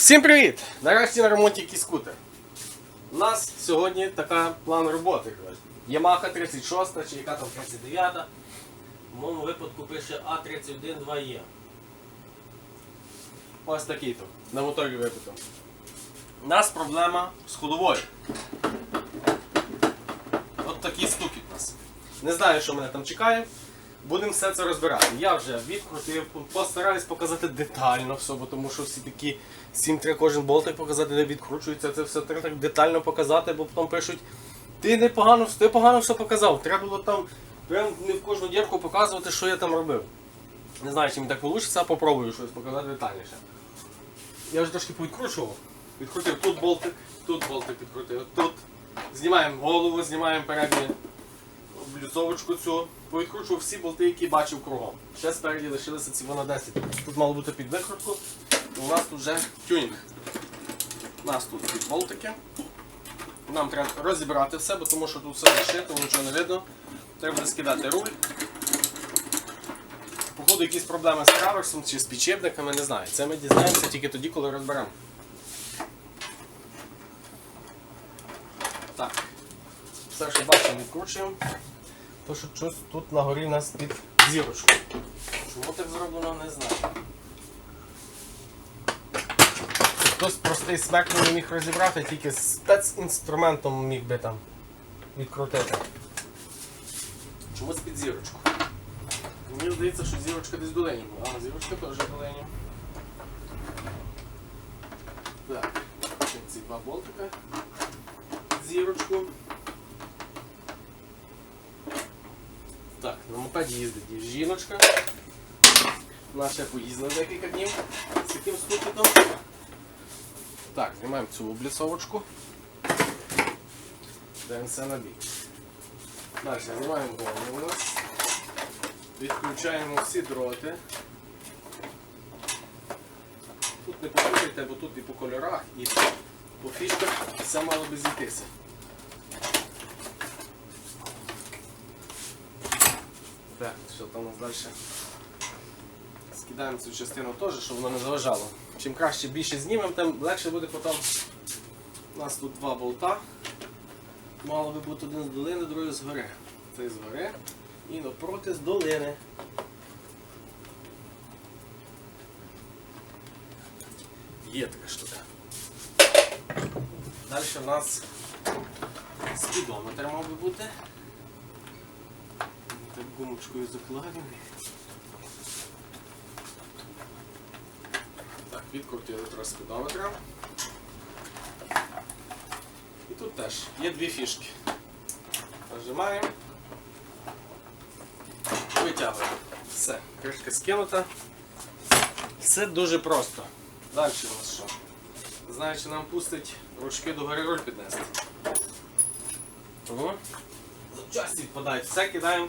Всім привіт! Нарешті на ремонті якийсь скутер. У нас сьогодні така план роботи. Yamaha 36 чи яка там 39. В моєму випадку пише А31 2Е. Ось такий то. На моторі випито. У нас проблема з ходовою. От такий стукіт у нас. Не знаю, що мене там чекає. Будемо все це розбирати. Я вже відкрутив, постараюсь показати детально все, бо тому що всі такі всім треба кожен болтик показати, де відкручується, це все треба так детально показати, бо потім пишуть, ти непогано, ти погано все показав. Треба було там прям не в кожну дірку показувати, що я там робив. Не знаю, чи мені так вийде, а попробую щось показати детальніше. Я вже трошки повідкручував. Відкрутив тут болтик, тут болтик відкрутив, тут. Знімаємо голову, знімаємо переднє блюзовочку цю, повідкручував всі болти, які бачив кругом. Ще спереді лишилися ці на 10. Тут мало бути під викрутку, у нас тут вже тюнінг. У нас тут ці болтики. Нам треба розібрати все, бо тому що тут все зашито, нічого не видно. Треба буде скидати руль. Походу якісь проблеми з траверсом чи з підчепниками, не знаю. Це ми дізнаємося тільки тоді, коли розберемо. Так. Все, що бачимо, відкручуємо. То, що щось тут на горі нас під зірочку. Чому так зроблено, не знаю. Хтось простий смертний не міг розібрати, тільки спецінструментом міг би там відкрутити. Чомусь під зірочку. Мені здається, що зірочка десь долині була. А, зірочка теж долині. Так, ці два болтика. Зірочку. Так, на мопеді їздить жіночка. Ще поїздила декілька днів з таким стукітом. Так, знімаємо цю облісовочку. Дивимося на бік. Далі знімаємо голову у нас. Відключаємо всі дроти. Тут не попутайте, бо тут і по кольорах, і по фішках все мало би зійтися. Що там далі? Скидаємо цю частину теж, щоб воно не заважало. Чим краще більше знімемо, тим легше буде потім. У нас тут два болта. Мало би бути один з долини, другий з гори. Цей з гори і навпроти з долини. Є така штука. Далі в нас спідометр мав би бути. Так гумочкою закладений. Так, відкрутили трохи спідометра. І тут теж є дві фішки. Нажимаємо. Витягуємо. Все, кришка скинута. Все дуже просто. Далі у нас що? Знаю, чи нам пустить ручки до гори руль піднести. Запчасті відпадають. Все кидаємо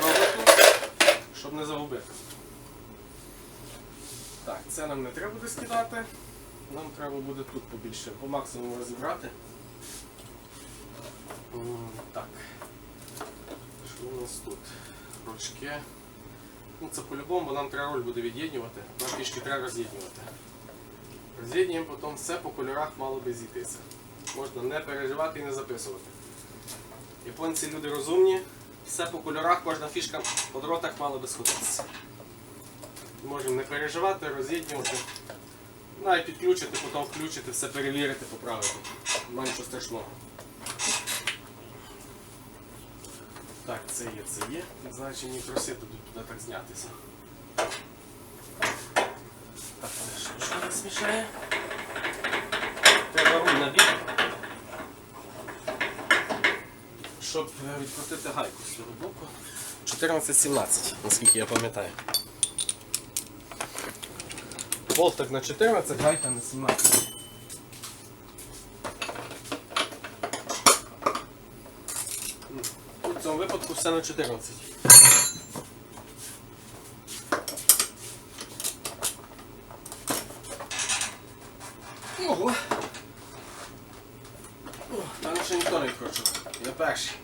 в щоб не загубити. Так, це нам не треба буде скидати. Нам треба буде тут побільше, по максимуму розібрати. Так. Що у нас тут? Ручки. Ну, це по-любому, бо нам треба руль буде від'єднювати. Нам пішки треба роз'єднювати. Роз'єднуємо, потім все по кольорах мало би зійтися. Можна не переживати і не записувати. Японці люди розумні, все по кольорах, кожна фішка по дротах мала би сходитися. Можемо не переживати, роз'єднювати. Навіть підключити, потім включити, все перевірити, поправити. Нема нічого страшного. Так, це є, це є. Не знаю, чи мені просити туди, туди так знятися. Так, це що, нас мішає? Треба руль на. Щоб е, відкрутити гайку з цього боку. 14-17, наскільки я пам'ятаю. Болтик на 14, гайка на 17. У цьому випадку все на 14. Ого! Мене ще ніхто не відкручив. Я перший.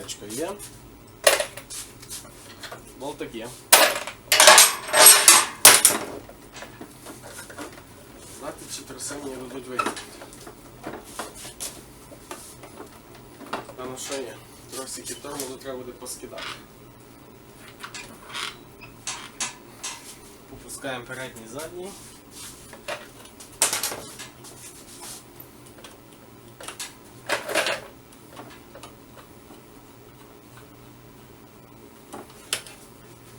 Так, гаєчка є. Болтик є. Знати, чи троси мені дадуть вийти. Певно, що є. Тросики тормозу треба буде поскидати. Попускаємо передній задній.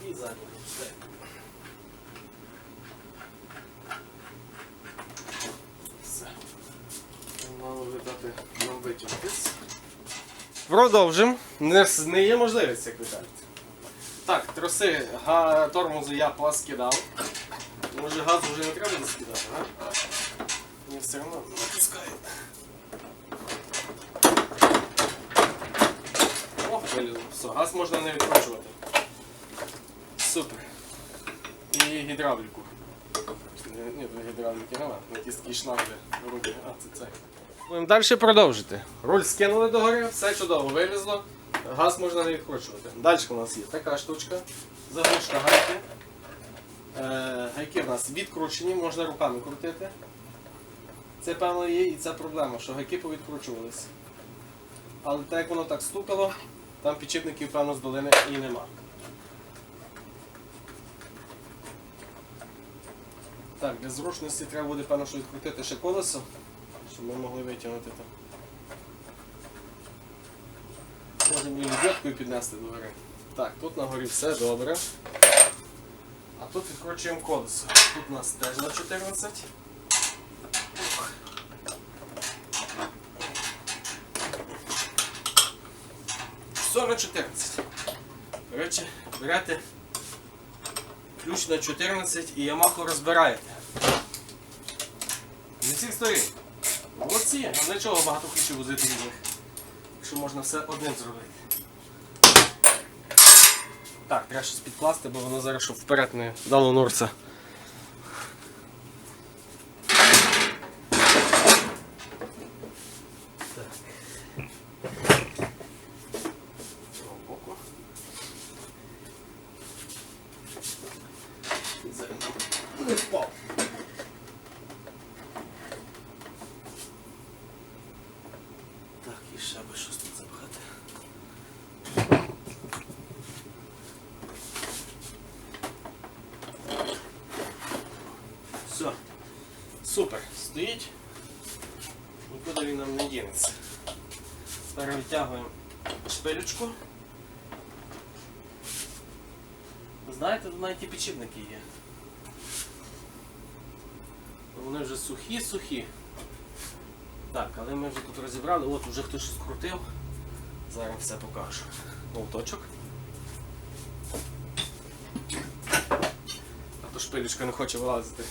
І задній попускаємо. Все. Мало видати нам витягнутись. Продовжимо. Не, не є можливість, як ви кажете. Так, троси га, тормозу я поскидав. Може газ вже не треба буде а? Ні, все одно натискає. О, вилізло. Все, газ можна не відкручувати. Супер. І гідравліку. Ні, ні, гідравліки нема. Такий шланг де руки. А, це це. Будемо далі продовжити. Руль скинули догори, все чудово вилізло. Газ можна не відкручувати. Далі у нас є така штучка. Заглушка гайки. Е, гайки в нас відкручені, можна руками крутити. Це певно є і ця проблема, що гайки повідкручувалися. Але так як воно так стукало, там підчіпників, певно, з долини і нема. Так, для зручності треба буде, певно, що відкрутити ще колесо, щоб ми могли витягнути там. Можемо лебедкою піднести до гори. Так, тут на горі все добре. А тут відкручуємо колесо. Тут у нас теж на 14. Все на 14. Коротше, берете ключ на 14 і Ямаху розбираєте. Не всіх сторін. Молодці, а для чого багато ключів возити різних, якщо можна все одним зробити. Так, треба щось підкласти, бо воно зараз щоб вперед не дало зараз не впав. Так, і ще би щось тут запхати. Все. Супер. Стоїть. Нікуди він нам не дінеться. Тепер витягуємо шпилючку. Знаєте, тут навіть і підшипники є. Вони вже сухі-сухі. Так, але ми вже тут розібрали, от вже хтось щось крутив. Зараз все покажу. Молоточок. А то шпилючка не хоче вилазити.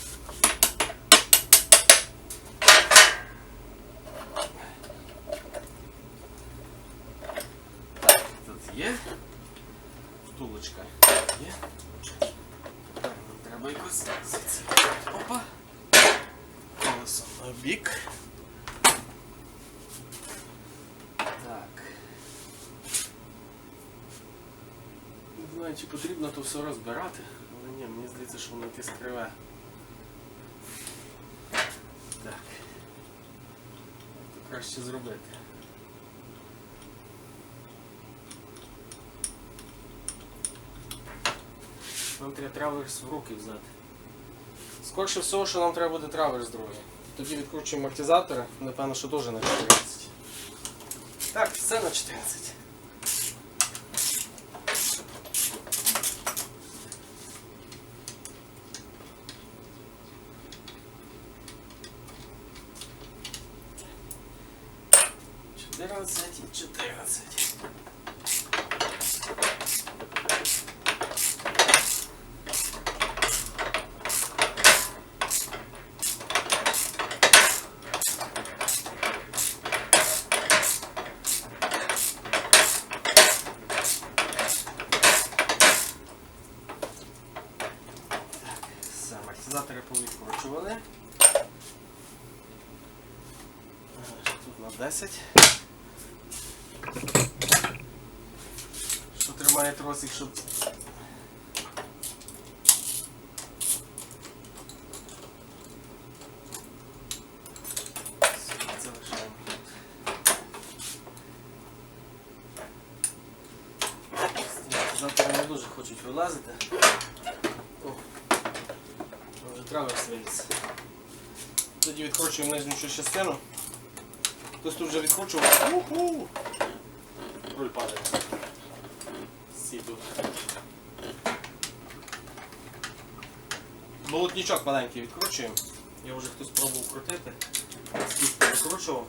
Є. Втулочка є. Так, нам треба якось звідси. Опа. Колесо на бік. Так. Не знаю, чи потрібно то все розбирати, але ні, мені здається, що воно якесь криве. Так. Краще зробити. Нам треба траверс в руки взяти. Скорше всього, що нам треба буде траверс другий. Тоді відкручуємо амортизатори, напевно, що дуже на 14. Так, все на 14. Чотирнадцять і чотирнадцять. Все, амортизатори повідкручували. Тут на 10. має тросик, щоб. Завтра не дуже хочуть вилазити. Траверс виліз. Тоді відкручуємо нижню частину. Хтось тут вже відкручував. Уху! Руль падає. Сіду. Болотничок маленький відкручуємо. Я вже хтось пробував крутити. Скільки викручував.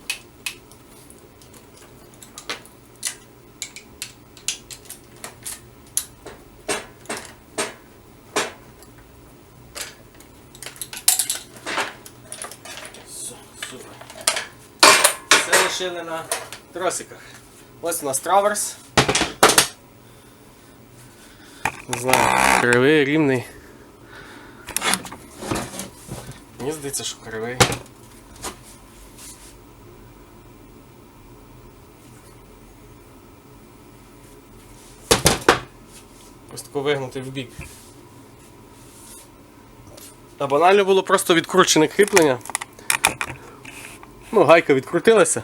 Все, супер. Це лишили на тросиках. Ось у нас траверс. Не знаю, кривий, рівний. Мені здається, що кривий. Ось тако вигнутий в бік. А банально було просто відкручене кріплення. Ну, гайка відкрутилася.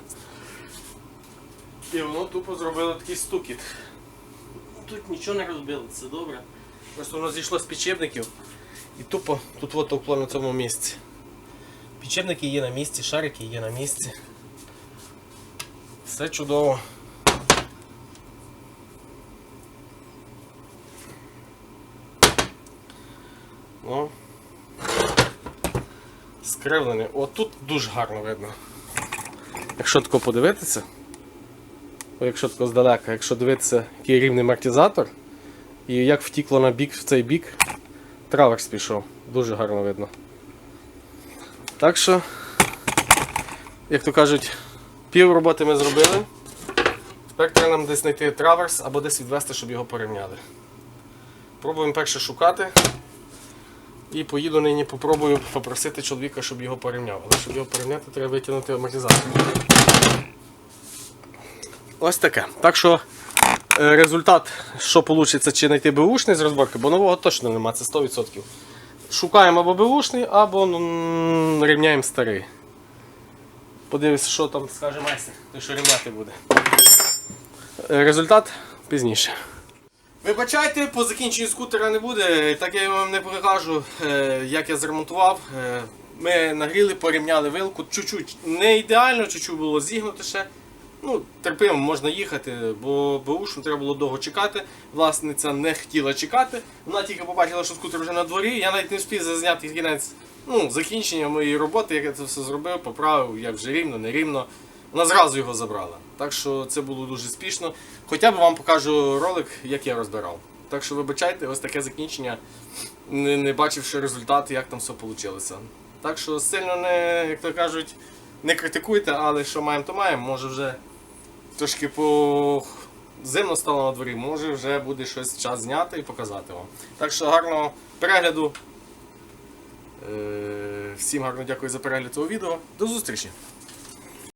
І воно тупо зробило такий стукіт. Тут нічого не розбило, це добре. Просто воно зійшло з підчепників і тупо тут от товкло на цьому місці. Підчепники є на місці, шарики є на місці. Все чудово. Ну. Скривлений. От тут дуже гарно видно. Якщо тако подивитися, якщо тако здалека, якщо дивитися, який рівний амортизатор, і як втікло на бік в цей бік, траверс пішов. Дуже гарно видно. Так що, як то кажуть, пів роботи ми зробили. Тепер треба нам десь знайти траверс або десь відвести, щоб його порівняли. Пробуємо перше шукати. І поїду нині, попробую попросити чоловіка, щоб його порівняв. Але щоб його порівняти, треба витягнути амортизатор. Ось таке. Так що е, результат, що вийде, чи знайти беушний з розборки, бо нового точно нема, це 100%. Шукаємо або беушний, або м, рівняємо старий. Подивимося, що там скаже майстер, що рівняти буде. Е, Результат пізніше. Вибачайте, по закінченню скутера не буде, так я вам не покажу, е, як я зремонтував. Ми нагріли, порівняли вилку, чуть-чуть не ідеально, чуть-чуть було зігнуто ще. Ну, терпимо, можна їхати, бо бушну треба було довго чекати. Власниця не хотіла чекати. Вона тільки побачила, що скутер вже на дворі. Я навіть не встиг зазняти кінець ну, закінчення моєї роботи, як я це все зробив, поправив, як вже рівно, не рівно. Вона зразу його забрала. Так що це було дуже спішно. Хоча б вам покажу ролик, як я розбирав. Так що вибачайте, ось таке закінчення, не, не бачивши результат, як там все вийшло. Так що сильно не, як то кажуть, не критикуйте, але що маємо, то маємо. Може вже трошки по зимно стало на дворі, може вже буде щось час зняти і показати вам. Так що гарного перегляду. Е, Всім гарно дякую за перегляд цього відео. До зустрічі!